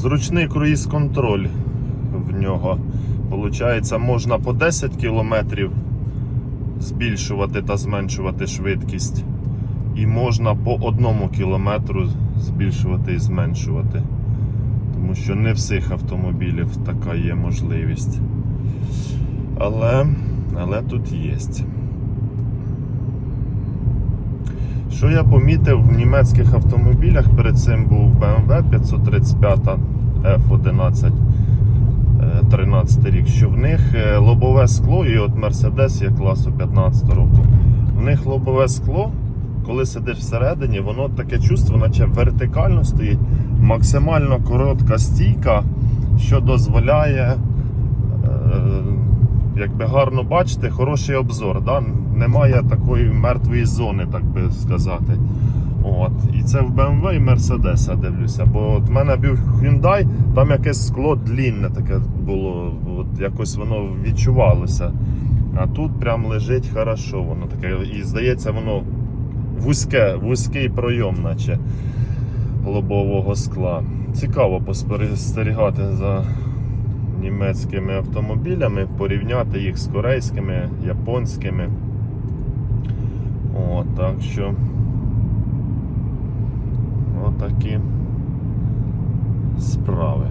Зручний круїз-контроль в нього. Получається, можна по 10 кілометрів збільшувати та зменшувати швидкість. І можна по одному кілометру збільшувати і зменшувати. Тому що не всіх автомобілів така є можливість. Але, але тут є. Що я помітив в німецьких автомобілях, перед цим був BMW 535 F11 е, 13 рік, що в них е, лобове скло, і от Mercedes є класу 15 року. В них лобове скло, коли сидиш всередині, воно таке чувство, наче вертикально стоїть, максимально коротка стійка, що дозволяє якби гарно бачити, хороший обзор. Да? Немає такої мертвої зони, так би сказати. От. І це в BMW і Mercedes дивлюся. Бо от в мене був Hyundai, там якесь скло длінне таке було, от якось воно відчувалося. А тут прям лежить хорошо, воно таке. І здається, воно вузьке, вузький пройом, наче лобового скла. Цікаво поспостерігати за німецькими автомобілями, порівняти їх з корейськими, японськими. О, так що отакі справи.